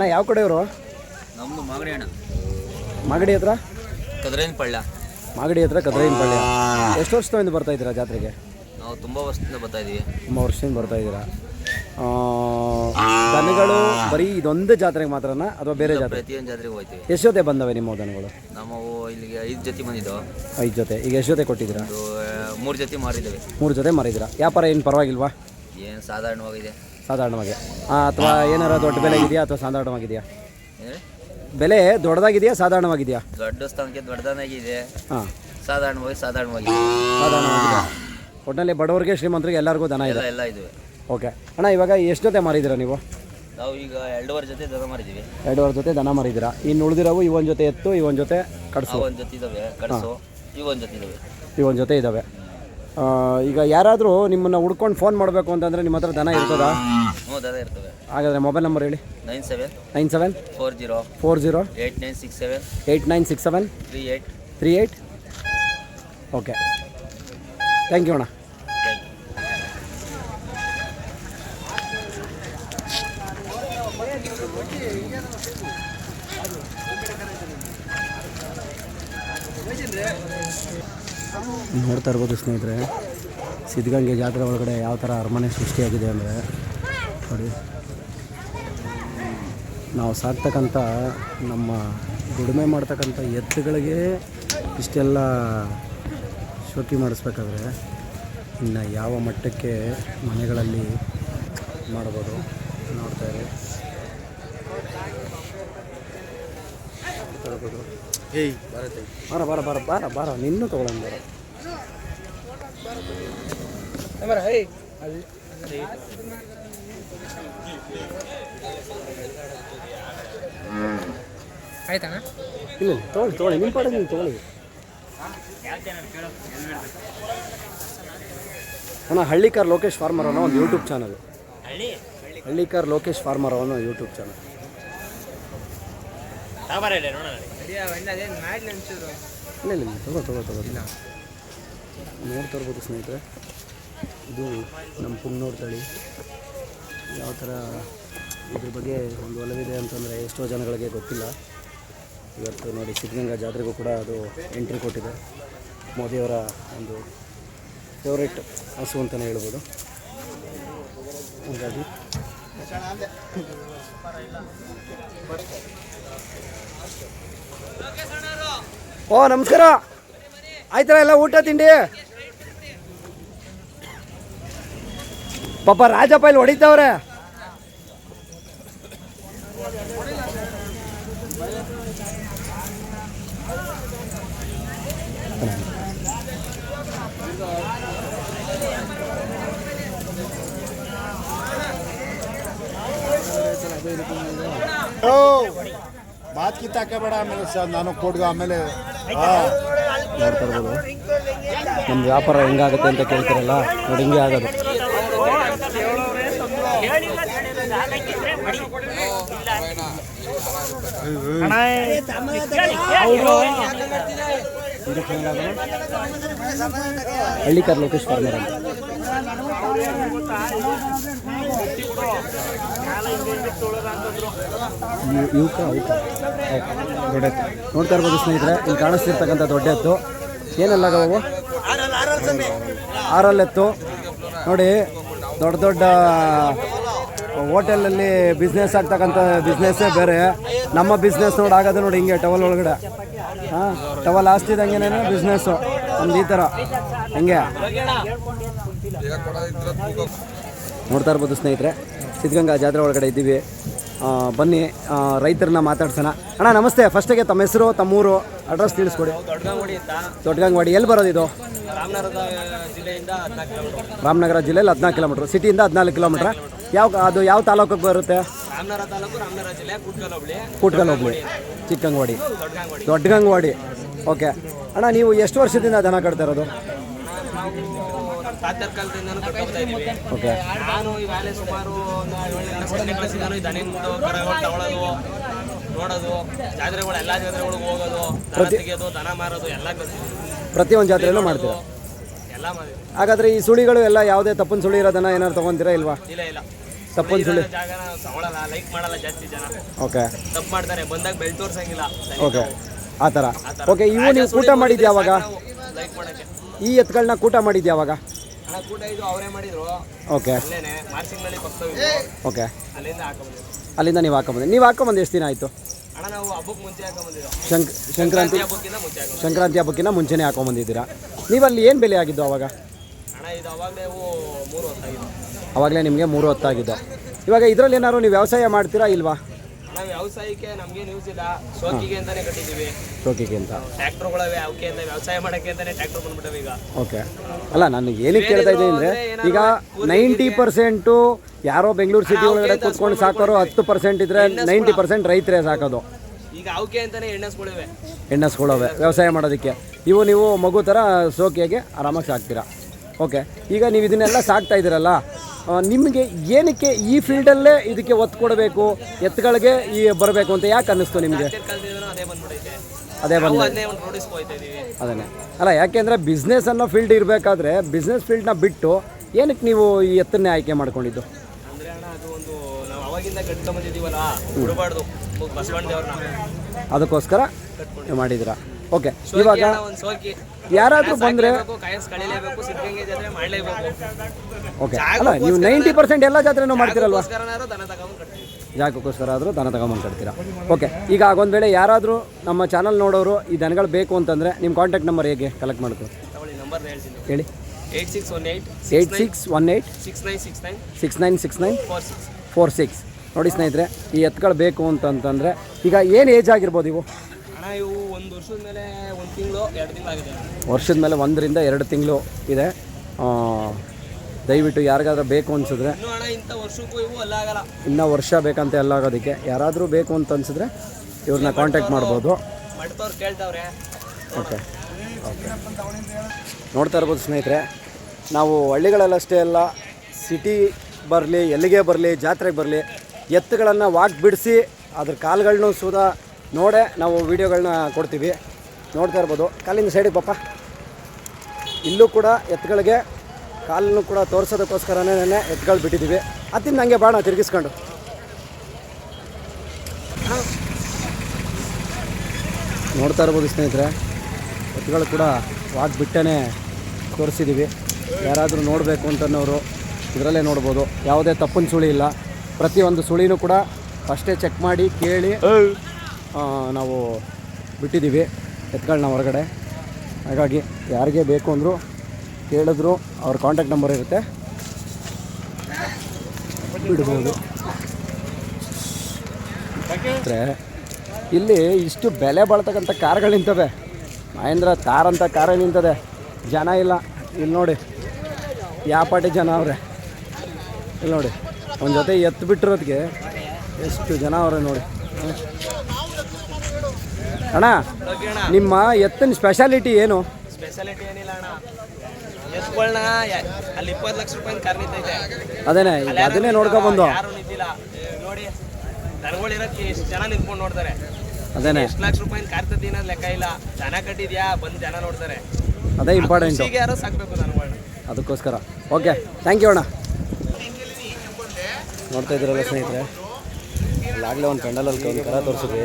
ಅಣ್ಣ ಯಾವ ಕಡೆ ಇವರು? ನಮ್ಮದು ಮಾಗಡಿ ಅಣ್ಣ. ಮಾಗಡಿ ಹತ್ರ? ಕದ್ರೈನ್ ಪಳ್ಳ. ಮಾಗಡಿ ಹತ್ರ ಕದ್ರೈನ ಪಳ್ಳ. ಎಷ್ಟು ವರ್ಷದಿಂದ ಬರ್ತಾ ಇದ್ದೀರಾ ಜಾತ್ರೆಗೆ? ನಾವು ತುಂಬ ವರ್ಷದಿಂದ ಬರ್ತಾ ಇದ್ದೀವಿ ತುಂಬ ವರ್ಷದಿಂದ ಬರ್ತಾ ಇದ್ದೀರಾ ದನಗಳು ಬರೀ ಇದೊಂದೇ ಜಾತ್ರೆಗೆ ಮಾತ್ರನಾ ಅಥವಾ ಬೇರೆ ಜಾತ್ರೆ? ಪ್ರತಿಯೊಂದು ಜಾತ್ರೆಗೆ ಹೋಯ್ತೀವಿ ಎಷ್ಟು ಜೊತೆ ಬಂದವೆ ನಿಮ್ಮ ದನಗಳು? ನಾವು ಇಲ್ಲಿಗೆ ಐದು ಜೊತೆ ಬಂದಿದ್ದವು ಐದು ಜೊತೆ. ಈಗ ಎಷ್ಟು ಜೊತೆ ಕೊಟ್ಟಿದ್ದೀರಾ ಮೂರು ಜೊತೆ ಮಾರಿದ್ದೇವೆ. ಮೂರು ಜೊತೆ ಮಾರಿದ್ದೀರಾ. ವ್ಯಾಪಾರ ಏನು ಪರವಾಗಿಲ್ವಾ? ಏನು ಸಾಧಾರಣವಾಗಿದೆ. ಸಾಧಾರಣವಾಗಿ. ಅಥವಾ ಏನಾರ ದೊಡ್ಡ ಬೆಲೆ ಇದೆಯಾ ಅಥವಾ ಸಾಧಾರಣವಾಗಿದೆಯಾ? ಬೆಲೆ ದೊಡ್ಡದಾಗಿದೆಯಾ ಸಾಧಾರಣವಾಗಿದೆಯಾ? ದೊಡ್ಡ ಸ್ಥಾನಕ್ಕೆ ದೊಡ್ಡದಾಗಿದೆ ಹಾಂ. ಸಾಧಾರಣವಾಗಿ ಸಾಧಾರಣವಾಗಿದೆ ಸಾಧಾರಣವಾಗಿದೆ ಒಟ್ಟಿನಲ್ಲಿ ಬಡವರಿಗೆ ಶ್ರೀಮಂತರಿಗೆ ಎಲ್ಲರಿಗೂ ದನ ಇದೆ. ಎಲ್ಲ ಇದೆ ಓಕೆ. ಅಣ್ಣ ಇವಾಗ ಎಷ್ಟು ಜೊತೆ ಮಾರಿದ್ದೀರಾ ನೀವು? ನಾವು ಈಗ ಎರಡೂವರೆ ಜೊತೆ ದನ ಮಾರಿದ್ದೀವಿ ಎರಡೂವರೆ ಜೊತೆ ದನ ಮಾರಿದ್ದೀರಾ ಇನ್ನು ಉಳಿದಿರೋವು ಇವನ್ ಜೊತೆ ಎತ್ತು ಇವನ ಜೊತೆ ಕಡಸು. ಒಂದು ಜೊತೆ ಇದಾವೆ ಕಡಸು. ಈ ಒಂದು ಜೊತೆ ಇದಾವೆ. ಇವೊಂದು ಜೊತೆ ಇದ್ದಾವೆ ಈಗ ಯಾರಾದರೂ ನಿಮ್ಮನ್ನು ಹುಡ್ಕೊಂಡು ಫೋನ್ ಮಾಡಬೇಕು ಅಂತಂದರೆ ನಿಮ್ಮ ಹತ್ರ ದನ ಇರ್ತದಾ? ಇರ್ತವೆ ಹಾಗಾದರೆ ಮೊಬೈಲ್ ನಂಬರ್ ಹೇಳಿ. Nine seven nine seven four zero four zero eight nine six seven eight nine six seven three eight three eight okay. Thank you ಅಣ್ಣ. ನೋಡ್ತಾ ಇರ್ಬೋದು ಸ್ನೇಹಿತರೆ ಸಿದ್ಧಗಂಗೆ ಜಾತ್ರೆ ಒಳಗಡೆ ಯಾವ ಥರ ಅರಮನೆ ಸೃಷ್ಟಿಯಾಗಿದೆ ಅಂದರೆ ನೋಡಿ. ನಾವು ಸಾಕ್ತಕ್ಕಂಥ ನಮ್ಮ ದುಡಿಮೆ ಮಾಡ್ತಕ್ಕಂಥ ಎತ್ತುಗಳಿಗೆ ಇಷ್ಟೆಲ್ಲ ಶೋಕಿ ಮಾಡಿಸ್ಬೇಕಾದ್ರೆ ಇನ್ನು ಯಾವ ಮಟ್ಟಕ್ಕೆ ಮನೆಗಳಲ್ಲಿ ಮಾಡ್ಬೋದು ನೋಡ್ತಾ ಇರಿ. ನೋಡ್ತಾ ಇರ್ಬೋದು. ಬಾರ ಬಾರ ಬಾರ ಬಾರ ಬಾರ ನಿನ್ನೂ ತೊಗೊಳೋಣ ಬಾರ ಆಯ್ತಣ್ಣ? ಇಲ್ಲ ಇಲ್ಲ ತೊಗೊಳ್ಳಿ ತೊಗೊಳ್ಳಿ ನಿಮ್ಮ ಪಾಡಿಗೆ ನೀವು ತೊಗೊಳ್ಳಿ. ಅಣ್ಣ ಹಳ್ಳಿಕಾರ್ ಲೋಕೇಶ್ ಫಾರ್ಮರ್ ಅನ್ನೋ ಒಂದು YouTube channel Hallikar Lokesh farmer ಅನ್ನೋ ಯೂಟ್ಯೂಬ್ ಚಾನಲ್ ಇಲ್ಲ ಇಲ್ಲ ತಗೋ ತಗೋ ತಗೋ. ನೋಡ್ತಾ ಇರ್ಬೋದು ಸ್ನೇಹಿತರೆ ಇದು ನಮ್ಮ ಪುಂಗ್ನೂರು ತಳಿ. ಯಾವ ಥರ ಇದ್ರ ಬಗ್ಗೆ ಒಂದು ಒಲವಿದೆ ಅಂತಂದರೆ ಎಷ್ಟೋ ಜನಗಳಿಗೆ ಗೊತ್ತಿಲ್ಲ. ಇವತ್ತು ನೋಡಿ ಸಿದ್ಧಗಂಗಾ ಜಾತ್ರೆಗೂ ಕೂಡ ಅದು ಎಂಟ್ರಿ ಕೊಟ್ಟಿದೆ. ಮೋದಿಯವರ ಒಂದು ಫೇವ್ರೆಟ್ ಹಸು ಅಂತಲೇ ಹೇಳ್ಬೋದು. ಹಾಗಾಗಿ ಓ ನಮಸ್ಕಾರ. ಆಯ್ತಾ ಎಲ್ಲ ಊಟ ತಿಂಡಿ? ಪಾಪ ರಾಜಪ್ಪ ಇಲ್ಲಿ ಹೊಡಿತಾವ್ರೆ. ಓ ಕಿತ್ತ ಹಾಕಬೇಡ ಆಮೇಲೆ ಸರ್ ನಾನು ಕೊಡ್ಗ ಆಮೇಲೆ. ನೋಡ್ತಾ ಇರ್ಬೋದು ನಮ್ಮ ವ್ಯಾಪಾರ ಹೆಂಗಾಗುತ್ತೆ ಅಂತ ಕೇಳ್ತಾರಲ್ಲ? ನೋಡಿ ಹಿಂಗೆ ಆಗೋದು. ಹಳ್ಳಿಕಾರ್ ಲೋಕೇಶ್ ಫಾರ್ಮರ್ ಅಂತ ಯುವಕ ಯುವಕ ದೊಡ್ಡ ಎತ್ತು. ನೋಡ್ತಾ ಇರ್ಬೋದು ಸ್ನೇಹಿತರೆ ಇಲ್ಲಿ ಕಾಣಿಸ್ತಿರ್ತಕ್ಕಂಥ ದೊಡ್ಡ ಎತ್ತು. ಏನೆಲ್ಲ ಅವು? ಆರಲ್ಲೆತ್ತು ನೋಡಿ ದೊಡ್ಡ ದೊಡ್ಡ ಹೋಟೆಲಲ್ಲಿ ಬಿಸ್ನೆಸ್ ಆಗ್ತಕ್ಕಂಥ ಬಿಸ್ನೆಸ್ಸೇ ಬೇರೆ. ನಮ್ಮ ಬಿಸ್ನೆಸ್ ನೋಡಿ ಆಗೋದು ನೋಡಿ ಹಿಂಗೆ ಟವಲ್ ಒಳಗಡೆ. ಹಾಂ ಟವಲ್ ಆಸ್ತಿದಂಗೆನೇ ಬಿಸ್ನೆಸ್ಸು ನಮ್ದು ಈ ಥರ ಹಿಂಗೆ. ನೋಡ್ತಾ ಇರ್ಬೋದು ಸ್ನೇಹಿತರೆ ಸಿದ್ಧಗಂಗಾ ಜಾತ್ರೆ ಒಳಗಡೆ ಇದ್ದೀವಿ. ಬನ್ನಿ ರೈತರನ್ನ ಮಾತಾಡ್ಸೋಣ. ಅಣ್ಣ ನಮಸ್ತೆ. ಫಸ್ಟಿಗೆ ತಮ್ಮ ಹೆಸರು ತಮ್ಮೂರು ಅಡ್ರೆಸ್ ತಿಳಿಸ್ಕೊಡಿ. ದೊಡ್ಡಗಂಗವಾಡಿ ಎಲ್ಲಿ ಬರೋದು ಇದು? ರಾಮನಗರ ಜಿಲ್ಲೆಯಿಂದ ಹದಿನಾಲ್ಕು ಕಿಲೋಮೀಟರ್ ರಾಮನಗರ ಜಿಲ್ಲೆಯಲ್ಲಿ ಹದಿನಾಲ್ಕು ಕಿಲೋಮೀಟ್ರ್ ಸಿಟಿಯಿಂದ ಹದಿನಾಲ್ಕು ಕಿಲೋಮೀಟ್ರ್ ಯಾವ ಅದು ಯಾವ ತಾಲೂಕಿಗೆ ಬರುತ್ತೆ? ರಾಮನಗರ ತಾಲೂಕು ರಾಮನಗರ ಜಿಲ್ಲೆ ಕುಟ್ಕಲ್ ಹೋಬಳಿ ಕೂಟ್ಕಲ್ ಚಿಕ್ಕಂಗವಾಡಿ ದೊಡ್ಡಗಂಗವಾಡಿ ಓಕೆ. ಅಣ್ಣ ನೀವು ಎಷ್ಟು ವರ್ಷದಿಂದ ದನ ಕಟ್ತಾ ಇರೋದು? ಓಕೆ. ನಾನು ಸುಮಾರು ನೋಡೋದು ಜಾತ್ರೆಗಳು ಎಲ್ಲ ಜಾತ್ರೆಗಳಿಗೆ ಹೋಗೋದು ದನ ಮಾರೋದು ಎಲ್ಲ ಕಲ್ತಿದ್ದೀನಿ. ಪ್ರತಿಯೊಂದು ಜಾತ್ರೆಯಲ್ಲೂ ಮಾಡ್ತೀರಾ? ಹಾಗಾದರೆ ಈ ಸುಳಿಗಳು ಎಲ್ಲ ಯಾವುದೇ ತಪ್ಪನ್ ಸುಳಿ ಇರೋದನ್ನ ಏನಾದ್ರು ತಗೊಂತೀರಾ ಇಲ್ವಾ? ಇಲ್ಲ ಇಲ್ಲ. ತಪ್ಪೊಂದು ಸುಳ್ಳು ಜಾಗ ತಗೊಳಲ್ಲ ಲೈಕ್ ಮಾಡಲ್ಲ ಜಾಸ್ತಿ ಜನ. ಓಕೆ ತಪ್ಪು ಮಾಡ್ತಾರೆ ಬಂದಾಗ ಬೆಲ್ ತೋರ್ಸಂಗಿಲ್ಲ. ಓಕೆ ಆ ಥರ ಓಕೆ ಇವು ನೀವು ಕೂಟ ಮಾಡಿದ್ದು ಯಾವಾಗ ಲೈಕ್ ಮಾಡಕ್ಕೆ. ಈ ಎತ್ಗಳನ್ನ ಕೂಟ ಮಾಡಿದ್ದು ಯಾವಾಗ ಕೂಟ ಇದು ಅವರೇ ಮಾಡಿದ್ರು. ಓಕೆ ಓಕೆ ಅಲ್ಲಿಂದ ಹಾಕೊಂಡ್ಬಂದಿದ್ದು ಅಲ್ಲಿಂದ ನೀವು ಹಾಕೊಂಬಂದು ನೀವು ಹಾಕೊಂಬಂದು ಎಷ್ಟು ದಿನ ಆಯಿತು? ಶಂಕ್ ಸಂಕ್ರಾಂತಿ ಸಂಕ್ರಾಂತಿ ಹಬ್ಬಕ್ಕಿಂತ ಮುಂಚೆನೇ ಹಾಕೊಂಬಂದಿದ್ದೀರಾ? ನೀವಲ್ಲಿ ಏನು ಬೆಲೆ ಆಗಿದ್ದು ಅವಾಗ? ಹಣ ಇದು ಅವಾಗಲೇ ಅವು ಮೂರು ಹೊತ್ತಾಗಿದ್ದು ಅವಾಗಲೇ ನಿಮಗೆ ಮೂರು ಹೊತ್ತಾಗಿದೆ. ಇವಾಗ ಇದರಲ್ಲಿ ಏನಾದ್ರು ನೀವು ವ್ಯವಸಾಯ ಮಾಡ್ತೀರಾ ಇಲ್ವಾ? ನಾವು ವ್ಯವಸಾಯಕ್ಕೆ ನಮ್ಗೆ ಇಲ್ಲ. ಸೋಕಿಗೆ ಅಂತಾನೆ ಕಟ್ಟಿದ್ದೀವಿ. ಶೋಕಿಗೆ ಅಂತ. ಟ್ರ್ಯಾಕ್ಟರ್ಗಳವೆ ಅವಕ್ಕೆ ಅಂತ ವ್ಯವಸಾಯ ಮಾಡಕ್ಕೆ ಅಂತಾನೆ ಟ್ರ್ಯಾಕ್ಟರ್ ಬಂದ್ಬಿಟ್ಟವೆ ಈಗ. ಓಕೆ. ಅಲ್ಲ ನಾನು ಏನಕ್ಕೆ ಕೇಳ್ತಾ ಇದ್ದೀನಿ ಅಂದರೆ ಈಗ ನೈಂಟಿ ಪರ್ಸೆಂಟು ಯಾರೋ ಬೆಂಗಳೂರು ಸಿಟಿ ಒಳಗಡೆ ಕೂತ್ಕೊಂಡು ಸಾಕೋರು ಹತ್ತು ಪರ್ಸೆಂಟ್ ಇದ್ರೆ ನೈಂಟಿ ಪರ್ಸೆಂಟ್ ರೈತರೇ ಸಾಕೋದು. ಈಗ ಅವಕ್ಕೆ ಅಂತಾನೆ ಎಣ್ಣೆಸ್ಗಳಿವೆ ಹೆಣ್ಣಸ್ಕೊಳ್ಳೋವೆ ವ್ಯವಸಾಯ ಮಾಡೋದಕ್ಕೆ. ಇವು ನೀವು ಮಗು ಥರ ಸೋಕಿಯಾಗೆ ಆರಾಮಾಗಿ ಸಾಕ್ತೀರಾ? ಓಕೆ. ಈಗ ನೀವು ಇದನ್ನೆಲ್ಲ ಸಾಕ್ತಾ ಇದ್ದೀರಲ್ಲ ನಿಮಗೆ ಏನಕ್ಕೆ ಈ ಫೀಲ್ಡಲ್ಲೇ ಇದಕ್ಕೆ ಒತ್ತು ಕೊಡಬೇಕು ಎತ್ತುಗಳಿಗೆ ಈ ಬರಬೇಕು ಅಂತ ಯಾಕೆ ಅನ್ನಿಸ್ತು ನಿಮಗೆ? ಅದೇ ಬಂದು ಅದನ್ನೇ. ಅಲ್ಲ ಯಾಕೆಂದರೆ ಬಿಸ್ನೆಸ್ ಅನ್ನೋ ಫೀಲ್ಡ್ ಇರಬೇಕಾದ್ರೆ ಬಿಸ್ನೆಸ್ ಫೀಲ್ಡ್ನ ಬಿಟ್ಟು ಏನಕ್ಕೆ ನೀವು ಈ ಎತ್ತನ್ನೇ ಆಯ್ಕೆ ಮಾಡ್ಕೊಂಡಿದ್ದು? ಅದಕ್ಕೋಸ್ಕರ ಮಾಡಿದ್ದೀರಾ? ಓಕೆ ಇವಾಗ ಒಂದು ಯಾರಾದರೂ ಬಂದರೆ ಓಕೆ ಅಲ್ಲ ನೀವು ನೈಂಟಿ ಪರ್ಸೆಂಟ್ ಎಲ್ಲ ಜಾತ್ರೆನೂ ಮಾಡ್ತೀರಲ್ವಾ? ಜಾಗಕ್ಕೋಸ್ಕರ ಆದರೂ ದನ ತಗೊಂಬಂದು ಕಟ್ತೀರಾ? ಓಕೆ ಈಗ ಆಗೊಂದು ವೇಳೆ ಯಾರಾದರೂ ನಮ್ಮ ಚಾನಲ್ ನೋಡೋರು ಈ ದನಗಳು ಬೇಕು ಅಂತಂದರೆ ನಿಮ್ಮ ಕಾಂಟ್ಯಾಕ್ಟ್ ನಂಬರ್ ಹೇಗೆ ಕಲೆಕ್ಟ್ ಮಾಡ್ತೀವಿ ಹೇಳಿ. Eight six one eight eight six one eight six nine six nine six nine six nine four six. Four six. ನೋಡಿ ಸ್ನೇಹಿತರೆ ಈ ಎತ್ಗಳು ಬೇಕು ಅಂತಂತಂದರೆ ಈಗ ಏನು ಏಜ್ ಆಗಿರ್ಬೋದು ಇವು? ಒಂದು ವರ್ಷದ ಮೇಲೆ ಒಂದು ತಿಂಗಳು ಎರಡು ತಿಂಗಳಾಗಿದೆ ವರ್ಷದ ಮೇಲೆ ಒಂದರಿಂದ ಎರಡು ತಿಂಗಳು ಇದೆ. ದಯವಿಟ್ಟು ಯಾರಿಗಾದ್ರೂ ಬೇಕು ಅನಿಸಿದ್ರೆ ಇನ್ನು ಅಣ್ಣ ಇಂಥ ವರ್ಷಕ್ಕೂ ಇವು ಅಲ್ಲ ಆಗಲ್ಲ. ಇನ್ನೂ ವರ್ಷ ಬೇಕಂತ ಎಲ್ಲ ಆಗೋದಕ್ಕೆ. ಯಾರಾದರೂ ಬೇಕು ಅಂತ ಅನಿಸಿದ್ರೆ ಇವ್ರನ್ನ ಕಾಂಟ್ಯಾಕ್ಟ್ ಮಾಡ್ಬೋದು. ಮಡ್ತವ್ರು ಕೇಳ್ತಾವ್ರೆ. ಓಕೆ. ಓಕೆ. ನೋಡ್ತಾ ಇರ್ಬೋದು ಸ್ನೇಹಿತರೆ ನಾವು ಹಳ್ಳಿಗಳಲ್ಲಷ್ಟೇ ಅಲ್ಲ ಸಿಟಿ ಬರಲಿ ಎಲ್ಲಿಗೆ ಬರಲಿ ಜಾತ್ರೆಗೆ ಬರಲಿ ಎತ್ತುಗಳನ್ನು ವಾಕ್ ಬಿಡಿಸಿ ಅದ್ರ ಕಾಲುಗಳನ್ನೂ ಸುದಾ ನೋಡೇ ನಾವು ವೀಡಿಯೋಗಳನ್ನ ಕೊಡ್ತೀವಿ. ನೋಡ್ತಾ ಇರ್ಬೋದು. ಕಾಲಿನ ಸೈಡಿಗೆ ಪಾಪ. ಇಲ್ಲೂ ಕೂಡ ಎತ್ತುಗಳಿಗೆ ಕಾಲನ್ನು ಕೂಡ ತೋರಿಸೋದಕ್ಕೋಸ್ಕರನೇ ಎತ್ತುಗಳು ಬಿಟ್ಟಿದ್ದೀವಿ. ಅತ್ತಿಂದ ಹಂಗೆ ಬಾಣ ತಿರುಗಿಸ್ಕೊಂಡು. ನೋಡ್ತಾ ಇರ್ಬೋದು ಸ್ನೇಹಿತರೆ. ಎತ್ತುಗಳು ಕೂಡ ವಾಕ್ ಬಿಟ್ಟೇ ತೋರಿಸಿದ್ದೀವಿ. ಯಾರಾದರೂ ನೋಡಬೇಕು ಅಂತನವರು ಇದರಲ್ಲೇ ನೋಡ್ಬೋದು. ಯಾವುದೇ ತಪ್ಪಿನ ಸುಳಿ ಇಲ್ಲ. ಪ್ರತಿಯೊಂದು ಸುಳಿನೂ ಕೂಡ ಫಸ್ಟೇ ಚೆಕ್ ಮಾಡಿ ಕೇಳಿ. ನಾವು ಬಿಟ್ಟಿದ್ದೀವಿ ಎತ್ತುಗಳನ್ನ ಹೊರಗಡೆ. ಹಾಗಾಗಿ ಯಾರಿಗೆ ಬೇಕು ಅಂದರೂ ಕೇಳಿದ್ರು, ಅವ್ರ ಕಾಂಟ್ಯಾಕ್ಟ್ ನಂಬರ್ ಇರುತ್ತೆ. ಬಿಡ್ಬೋದು. ಅಂದರೆ ಇಲ್ಲಿ ಇಷ್ಟು ಬೆಲೆ ಬಾಳ್ತಕ್ಕಂಥ ಕಾರ್ಗಳು ನಿಂತವೆ. ಮಹೇಂದ್ರ ತಾರ್ ಅಂತ ಕಾರೇ ನಿಂತದೆ. ಜನ ಇಲ್ಲ. ಇಲ್ಲಿ ನೋಡಿ. ಯಾವ ಪಾಟಿ ಜನ ಅವ್ರೆ. ಇಲ್ಲಿ ನೋಡಿ. ಒಂದು ಜೊತೆ ಎತ್ತು ಬಿಟ್ಟಿರೋದಕ್ಕೆ ಎಷ್ಟು ಜನ ಅವರೇ ನೋಡಿ. ಅಣ್ಣ ನಿಮ್ಮ ಎತ್ತಿನ ಸ್ಪೆಷಾಲಿಟಿ ಏನು? ಸ್ಪೆಷಾಲಿಟಿ ಏನಿಲ್ಲ ಅಣ್ಣ. ಎತ್ಕೊಳ್ನ ಅಲ್ಲಿ ಇಪ್ಪತ್ತು ಲಕ್ಷ ರೂಪಾಯಿ ಕಾರ್ ನಿಂತೈತೆ. ಅದೇನೆ ಅದನ್ನೇ ನೋಡ್ಕೊಬಂದು ಯಾರು ನಿಂತಿಲ್ಲ. ನೋಡಿ ಎಷ್ಟು ಜನ ನಿಂತ್ಕೊಂಡು ನೋಡ್ತಾರೆ. ಅದೇನೆ. ಎಷ್ಟು ಲಕ್ಷ ರೂಪಾಯಿ ಕಾರ್ ತದ್ದಿ ಅನ್ನೋದು ಲೆಕ್ಕ ಇಲ್ಲ. ಜನ ಕಟ್ಟಿದ್ಯಾ? ಬಂದು ಜನ ನೋಡ್ತಾರೆ. ಅದೇ ಇಂಪಾರ್ಟೆಂಟ್ ಖುಷಿಗೆ ಯಾರೋ ಸಾಕ್ಬೇಕು ದನಗಳನ್ನ ಅದಕ್ಕೋಸ್ಕರ. ಓಕೆ ಥ್ಯಾಂಕ್ ಯು ಅಣ್ಣ. ನೋಡ್ತಾ ಇದ್ದೀರಲ್ಲ ಸ್ನೇಹಿತರೆ. ಅಲ್ಲಾಗಲೇ ಒಂದು ಪೆಂಡಲಲ್ಲಿ ಒಂದು ಕರ ತೋರಿಸಿದ್ವಿ.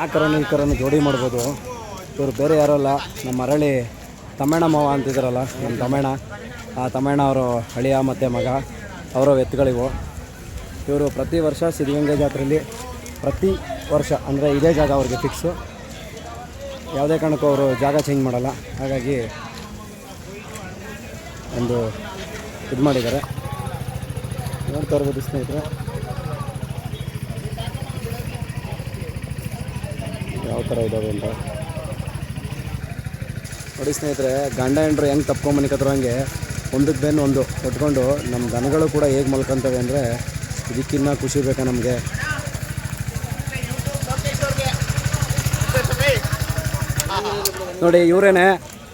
ಆ ಕರೋನ ಈ ಕರನ ಜೋಡಿ ಮಾಡ್ಬೋದು. ಇವರು ಬೇರೆ ಯಾರೂ ಅಲ್ಲ, ನಮ್ಮ ಮರಳಿ ತಮ್ಮಣ್ಣ ಮಾವ ಅಂತಿದ್ದಾರಲ್ಲ ನಮ್ಮ ತಮ್ಮಣ್ಣ ಆ ತಮ್ಮಣ್ಣ ಅವರು ಹಳಿಯ ಮತ್ತು ಮಗ, ಅವರ ಎತ್ತುಗಳಿವು ಇವರು ಪ್ರತಿ ವರ್ಷ ಸಿದ್ಧಗಂಗೆ ಜಾತ್ರೆಯಲ್ಲಿ ಪ್ರತಿ ವರ್ಷ, ಅಂದರೆ ಇದೇ ಜಾಗ ಅವ್ರಿಗೆ ಫಿಕ್ಸು ಯಾವುದೇ ಕಾರಣಕ್ಕೂ ಅವರು ಜಾಗ ಚೇಂಜ್ ಮಾಡಲ್ಲ. ಹಾಗಾಗಿ ಒಂದು ಇದು ಮಾಡಿದ್ದಾರೆ. ನೋಡ್ತಾ ಇರ್ಬೋದು ಸ್ನೇಹಿತರೆ. ಯಾವ ಥರ ಇದ್ದಾವೆ ಅಂತ. ನೋಡಿ ಸ್ನೇಹಿತರೆ, ಗಂಡ ಹೆಂಡ್ರು ಹೆಂಗೆ ತಪ್ಕೊಂಬನಿಕತ್ರ ಹಂಗೆ ಒಂದಕ್ಕೆ ಬೆನ್ನು ಒಂದು ಕೊಟ್ಕೊಂಡು ನಮ್ಮ ದನಗಳು ಕೂಡ ಹೇಗೆ ಮಲ್ಕೊತವೆ ಅಂದರೆ ಇದಕ್ಕಿನ್ನ ಖುಷಿ ಬೇಕಾ ನಮಗೆ? ನೋಡಿ, ಇವರೇನೆ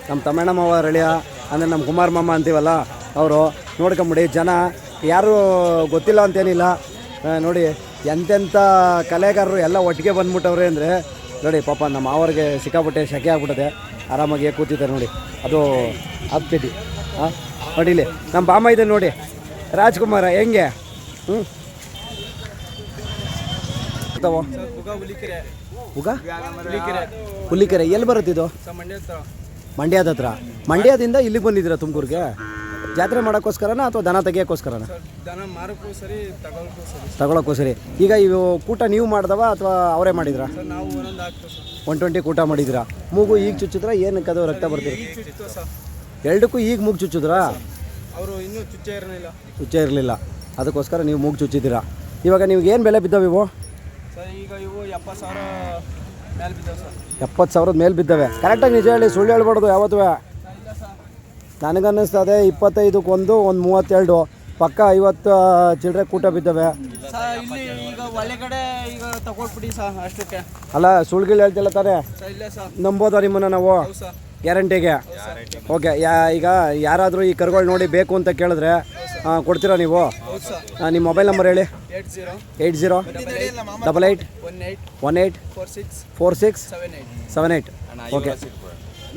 ನಮ್ಮ ತಮ್ಮಣ್ಣ ಮಾವ ರಳಿಯ ಅಂದರೆ ನಮ್ಮ ಕುಮಾರ್ ಮಾಮ ಅಂತೀವಲ್ಲ ಅವರು. ನೋಡ್ಕೊಂಬಿಡಿ, ಜನ ಯಾರು ಗೊತ್ತಿಲ್ಲ ಅಂತೇನಿಲ್ಲ. ನೋಡಿ ಎಂತೆಂಥ ಕಲೆಗಾರರು ಎಲ್ಲ ಒಟ್ಟಿಗೆ ಬಂದ್ಬಿಟ್ಟವ್ರೆ ಅಂದರೆ ನೋಡಿ ಪಾಪ ನಮ್ಮ ಮಾವರಿಗೆ ಸಿಕ್ಕಾಪಟ್ಟೆ ಶಕೆ ಆಗ್ಬಿಟ್ಟದೆ. ಆರಾಮಾಗಿ ಕೂತಿದ್ದಾರೆ ನೋಡಿ. ಅದು ಆಗ್ತಿದ್ವಿ ಹಾಂ ನೋಡಿ ಇಲ್ಲಿ ನಮ್ಮ ಬಾಮ ಇದೆ ನೋಡಿ. ರಾಜ್ಕುಮಾರ ಹೆಂಗೆ? ಹ್ಞೂ ಹುಲಿಕೆರೆ. ಎಲ್ಲಿ ಬರುತ್ತಿದ್ದು ಮಂಡ್ಯದ ಹತ್ರ. ಮಂಡ್ಯದಿಂದ ಇಲ್ಲಿಗೆ ಬಂದಿದ್ದೀರಾ ತುಮಕೂರಿಗೆ? ಜಾತ್ರೆ ಮಾಡೋಕ್ಕೋಸ್ಕರನ ಅಥವಾ ದನ ತೆಗಿಯೋಕ್ಕೋಸ್ಕರನಾ? ದನ ಮಾರಕ್ಕೂ ಸರಿ ತಗೊಳಕ್ಕೂ ಸರಿ. ತಗೊಳಕ್ಕೂ ಸರಿ. ಈಗ ಇವು ಕೂಟ ನೀವು ಮಾಡ್ದವ ಅಥವಾ ಅವರೇ ಮಾಡಿದ್ರಾ? ಸರ್ ನಾವು ಒಂದೊಂದು ಹಾಕ್ತೀವಿ ಸರ್. ಒನ್ ಟ್ವೆಂಟಿ ಕೂಟ ಮಾಡಿದ್ದೀರಾ ಮೂಗು ಈಗ ಚುಚ್ಚಿದ್ರಾ ಏನಕ್ಕೆ ಅದು ರಕ್ತ ಬರ್ತೀರಿ ಈಗ ಚುಚ್ಚಿತ್ತು ಸರ್. ಎರಡಕ್ಕೂ ಈಗ ಮೂಗು ಚುಚ್ಚಿದ್ರಾ? ಅವರು ಇನ್ನೂ ಚುಚ್ಚೇ ಇರಲಿಲ್ಲ. ಚುಚ್ಚ ಇರಲಿಲ್ಲ. ಅದಕ್ಕೋಸ್ಕರ ನೀವು ಮೂಗು ಚುಚ್ಚಿದ್ದೀರ? ಇವಾಗ ನೀವು ಏನು ಬೆಲೆ ಬಿದ್ದಾವೆ ಇವು? ಸರ್ ಈಗ ಇವು ಎಪ್ಪತ್ತು ಸಾವಿರ ಮೇಲೆ ಬಿದ್ದಾವೆ ಸರ್. ಎಪ್ಪತ್ತು ಸಾವಿರದ ಮೇಲೆ ಬಿದ್ದಾವೆ. ಕರೆಕ್ಟಾಗಿ ನಿಜ ಹೇಳಿ ಸುಳ್ಳು ಹೇಳ್ಬಾರ್ದು ಯಾವತ್ತೂ. ನನಗನ್ನಿಸ್ತದೆ ಇಪ್ಪತ್ತೈದಕ್ಕೆ ಒಂದು ಒಂದು ಮೂವತ್ತೆರಡು. ಪಕ್ಕ ಐವತ್ತು ಚಿಲ್ಡ್ರೆ ಕೂಟ ಬಿದ್ದಾವೆ. ಸರ್ ಇಲ್ಲಿ ಈಗ ಒಳಗಡೆ ಈಗ ತಗೊಳ್ಬಿಡಿ ಸರ್ ಅಷ್ಟಕ್ಕೆ. ಅಲ್ಲ ಸುಳ್ಗಿಲ್ ಹೇಳ್ತಿಲ್ಲ ತಾನೆ? ನಂಬೋದ ನಿಮ್ಮನ್ನು ನಾವು? ಹೌದು ಸರ್ ಗ್ಯಾರಂಟಿಗೆ? ಓಕೆ ಯಾ ಈಗ ಯಾರಾದರೂ ಈ ಕರುಗಳು ನೋಡಿ ಬೇಕು ಅಂತ ಕೇಳಿದ್ರೆ ಆ, ಕೊಡ್ತೀರಾ ನೀವು? ಹೌದು ಸರ್ ಆ, ನಿಮ್ಮ ಮೊಬೈಲ್ ನಂಬರ್ ಹೇಳಿ. Eight zero. Eight zero. Double eight one eight one eight four six. Four six. Seven eight. Seven eight. Okay.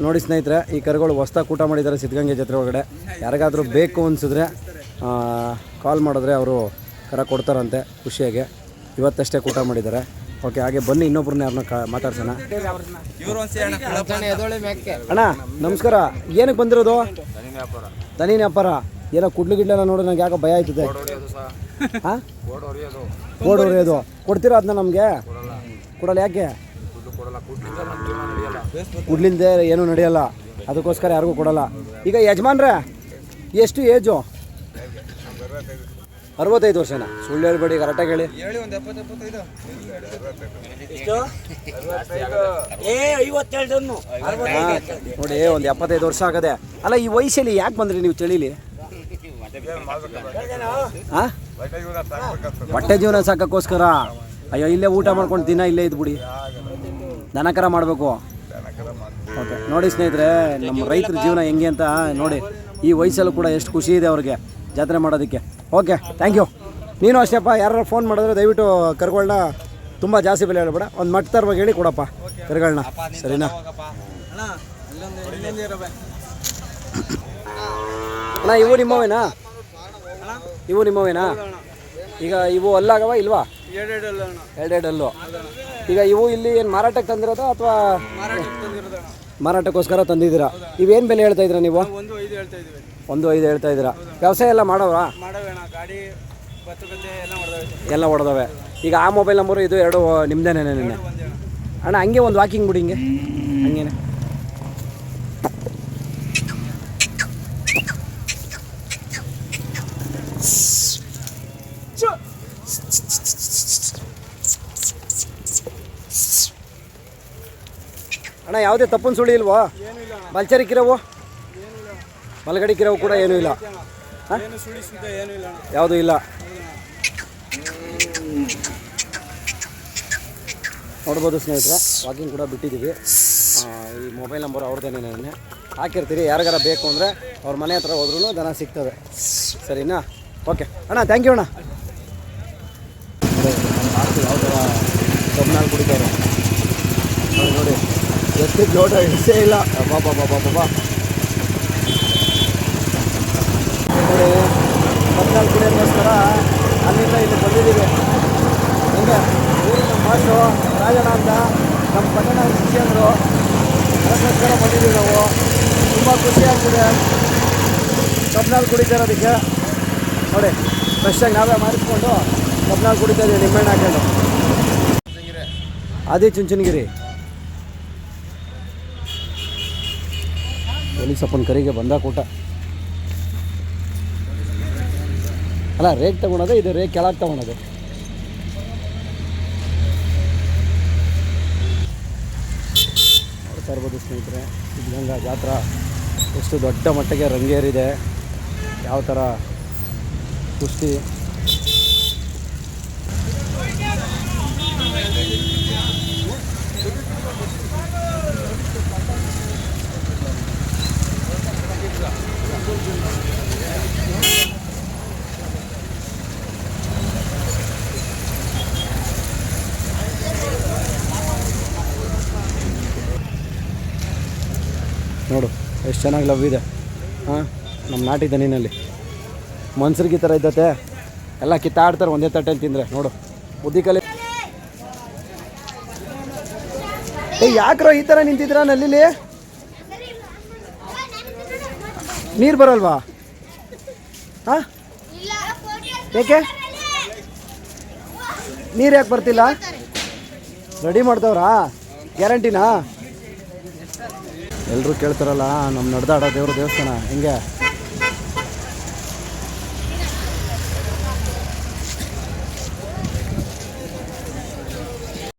ನೋಡಿ ಸ್ನೇಹಿತರೆ, ಈ ಕರುಗಳು ಹೊಸ್ದಾಗಿ ಊಟ ಮಾಡಿದ್ದಾರೆ ಸಿದ್ಧಗಂಗೆ ಜಾತ್ರೆ ಒಳಗಡೆ. ಯಾರಿಗಾದರೂ ಬೇಕು ಅನಿಸಿದ್ರೆ ಕಾಲ್ ಮಾಡಿದ್ರೆ ಅವರು ಕರ ಕೊಡ್ತಾರಂತೆ ಖುಷಿಯಾಗಿ. ಇವತ್ತಷ್ಟೇ ಊಟ ಮಾಡಿದ್ದಾರೆ. ಓಕೆ ಹಾಗೆ ಬನ್ನಿ, ಇನ್ನೊಬ್ರನ್ನ ಯಾರನ್ನ ಕಾ, ಮಾತಾಡ್ಸೋಣ. ಅಣ್ಣ, ನಮಸ್ಕಾರ. ಏನಕ್ಕೆ ಬಂದಿರೋದು? ದನಿ ವ್ಯಾಪಾರ. ಏನೋ ಕುಡ್ಲು ಗಿಡ್ಲೆಲ್ಲ ನೋಡಿ, ನಂಗೆ ಯಾಕೋ ಭಯ ಆಯ್ತದೆ. ಹಾಂ? ಕೊಡ್ತೀರಾ ಅದನ್ನ ನಮಗೆ? ಕೊಡಲ್ಲ. ಯಾಕೆ? ಕುಡ್ಲಿಂದ ಏನೂ ನಡೆಯಲ್ಲ. ಅದಕ್ಕೋಸ್ಕರ ಯಾರಿಗೂ ಕೊಡಲ್ಲ. ಈಗ ಯಜಮಾನ್ರೆ ಎಷ್ಟು ಏಜು ಅರವತ್ತೈದು ವರ್ಷನಾ? ಸುಳ್ಳು ಹೇಳ್ಬೇಡಿ ಕರೆಕ್ಟಾಗಿ ಹೇಳಿ. ನೋಡಿ ಒಂದು ಎಪ್ಪತ್ತೈದು ವರ್ಷ ಆಗದೆ. ಅಲ್ಲ ಈ ವಯಸ್ಸಲ್ಲಿ ಯಾಕೆ ಬಂದ್ರಿ ನೀವು ಚಳಿಲಿ ಹಾ ಹೊಟ್ಟೆ ಜೀವನ ಸಾಕೋಕ್ಕೋಸ್ಕರ? ಅಯ್ಯೋ ಇಲ್ಲೇ ಊಟ ಮಾಡ್ಕೊಂಡು ದಿನ ಇಲ್ಲೇ ಇದ್ಬಿಡಿ. ದನಕರ ಮಾಡಬೇಕು. ಓಕೆ. ನೋಡಿ ಸ್ನೇಹಿತರೆ, ನಮ್ಮ ರೈತರ ಜೀವನ ಹೆಂಗೆ ಅಂತ ನೋಡಿ. ಈ ವಯಸ್ಸಲ್ಲೂ ಕೂಡ ಎಷ್ಟು ಖುಷಿ ಇದೆ ಅವ್ರಿಗೆ ಜಾತ್ರೆ ಮಾಡೋದಕ್ಕೆ. ಓಕೆ ಥ್ಯಾಂಕ್ ಯು ನೀನು ಅಷ್ಟೇಪ್ಪ ಯಾರು ಫೋನ್ ಮಾಡಿದ್ರೆ ದಯವಿಟ್ಟು ಕರ್ಗಳನ್ನ ತುಂಬ ಜಾಸ್ತಿ ಬೆಲೆ ಹೇಳ್ಬೇಡ. ಒಂದು ಮಟ್ಟ ಬಗ್ಗೆ ಹೇಳಿ ಕೊಡಪ್ಪ ಕರ್ಗಳನ್ನ ಸರಿನಾ? ಅಣ್ಣ, ಇವು ನಿಮ್ಮವೇನಾ? ಇವು ನಿಮ್ಮವೇನಾ? ಈಗ ಇವು ಅಲ್ಲಾಗವ ಇಲ್ವಾ? ಎರಡೆರಡಲ್ಲು ಈಗ ಇವು ಇಲ್ಲಿ ಏನು ಮಾರಾಟಕ್ಕೆ ತಂದಿರೋದಾ ಅಥವಾ ಮಾರಾಟಕ್ಕೋಸ್ಕರ ತಂದಿದ್ದೀರಾ? ಇವೇನು ಬೆಲೆ ಹೇಳ್ತಾ ಇದ್ದೀರಾ ನೀವು? ಒಂದು ಐದು ಹೇಳ್ತಾ ಇದೀವಿ ಒಂದು ಐದು ಹೇಳ್ತಾ ಇದ್ದೀರಾ? ವ್ಯವಸಾಯ ಎಲ್ಲ ಗಾಡಿ ಗದ್ದೆ ಎಲ್ಲ ಹೊಡೆದವೆ. ಈಗ ಆ ಮೊಬೈಲ್ ನಂಬರು ಇದು ಎರಡು ನಿಮ್ಮದೇನೆ ನಿನ್ನೆ? ಅಣ್ಣ. ಹಂಗೆ ಒಂದು ವಾಕಿಂಗ್ ಬಿಡಿ ಹಿಂಗೆ. ಹಂಗೇನೆ. ಅಣ್ಣ ಯಾವುದೇ ತಪ್ಪನ್ ಸುಳಿ ಇಲ್ವಾ ಮಲ್ಚರಿ ಕಿರವು? ಕೂಡ ಕಿರವು ಕೂಡ ಏನು ಇಲ್ಲ. ಯಾವುದೂ ಇಲ್ಲ. ನೋಡ್ಬೋದು ಸ್ನೇಹಿತರೆ ವಾಕಿಂಗ್ ಕೂಡ ಬಿಟ್ಟಿದ್ದೀವಿ. ಈ ಮೊಬೈಲ್ ನಂಬರ್ ಅವ್ರದ್ದೇನೆ ಹಾಕಿರ್ತೀರಿ ಯಾರಿಗಾರ ಬೇಕು ಅಂದರೆ ಅವ್ರ ಮನೆ ಹತ್ರ ಹೋದ್ರೂ ದನ ಸಿಗ್ತದೆ. ಸರಿನಾ? ಓಕೆ ಅಣ್ಣ ಥ್ಯಾಂಕ್ ಯು ಅಣ್ಣ. ಯಾವ ಥರ ಕಬ್ನಾಲ್ ಕುಡಿತಾರೆ ನೋಡಿ ನೋಡಿ. ಎಷ್ಟು ಜೋಟ ಹಿಡಿಸೇ ಇಲ್ಲ. ಬಾಬಾ ಬಾಬಾ ಬಾಬಾ ನೋಡಿ ಕಬ್ನಾಲ್ ಕುಡಿಯೋಕ್ಕೋಸ್ಕರ ಅಲ್ಲಿಂದ ಇಲ್ಲಿ ಬಂದಿದ್ದೀವಿ. ಹಿಂಗೆ? ಊರಿನ ಮಾಸ್ಟ್ರು ರಾಜಣ್ಣ ಅಂತ ನಮ್ಮ ಪಟ್ಟಣ ಶಿಕ್ಷಕರು ಅದಕ್ಕೋಸ್ಕರ ಬಂದಿದ್ದೀವಿ ನಾವು. ತುಂಬ ಖುಷಿ ಆಗ್ತಿದೆ. ಕಬ್ನಾಲ್ ಕುಡಿತಾ ಇರೋದಕ್ಕೆ. ನೋಡಿ ಫ್ರೆಶ್ಶಾಗಿ ನಾವೇ ಮಾಡಿಸ್ಕೊಂಡು ಕಬ್ನಾಲ್ ಕುಡಿತಾ ಇದ್ದೀವಿ ನಿಂಬೆಹಣ್ಣು ಹಾಕೊಂಡು. ಅದೇ ಚುಂಚನಗಿರಿ. ಎಲ್ಲಿ ಸಪ್ಪನ ಕರಿಗೆ ಬಂದ ಕೂಟ. ಅಲ್ಲ, ರೇಕ್ ತಗೊಳೋದು ಇದು ರೇಕ್ ಕೆಳಗೆ ತಗೊಳೋದು ನೋಡ್ತಾ ಇರ್ಬೋದು ಸ್ನೇಹಿತರೆ, ಸಿದ್ಧಗಂಗಾ ಜಾತ್ರಾ ಎಷ್ಟು ದೊಡ್ಡ ಮಟ್ಟಿಗೆ ರಂಗೇರಿದೆ. ಯಾವ ಥರ ಕುಸ್ತಿ ನೋಡು ಎಷ್ಟು ಚೆನ್ನಾಗಿ ಲವ್ ಇದೆ. ಹಾಂ ನಮ್ಮ ನಾಟಿ ದನಿನಲ್ಲಿ. ಮನ್ಸರಿಗೆ ಈ ಥರ ಇದ್ದತೆ ಎಲ್ಲ ಕಿತ್ತಾಡ್ತಾರೆ, ಒಂದೇ ತಟ್ಟೆಲಿ ತಿಂದರೆ. ನೋಡು, ಬುದ್ಧಿ ಕಲಿ ಏ, ಯಾಕ್ರೋ ಈ ಥರ ನಿಂತಿದ್ದೀರಾ ನಲ್ಲಿಲಿ ನೀರು ಬರಲ್ವಾ? ಹಾಂ? ಏಕೆ? ನೀರು ಯಾಕೆ ಬರ್ತಿಲ್ಲ? ರೆಡಿ ಮಾಡ್ತವ್ರಾ ಗ್ಯಾರಂಟಿನಾ ಎಲ್ಲರೂ ಕೇಳ್ತಾರಲ್ಲ ನಮ್ಮ ನಡೆದಾಡೋ ದೇವ್ರ ದೇವಸ್ಥಾನ ಹೆಂಗೆ?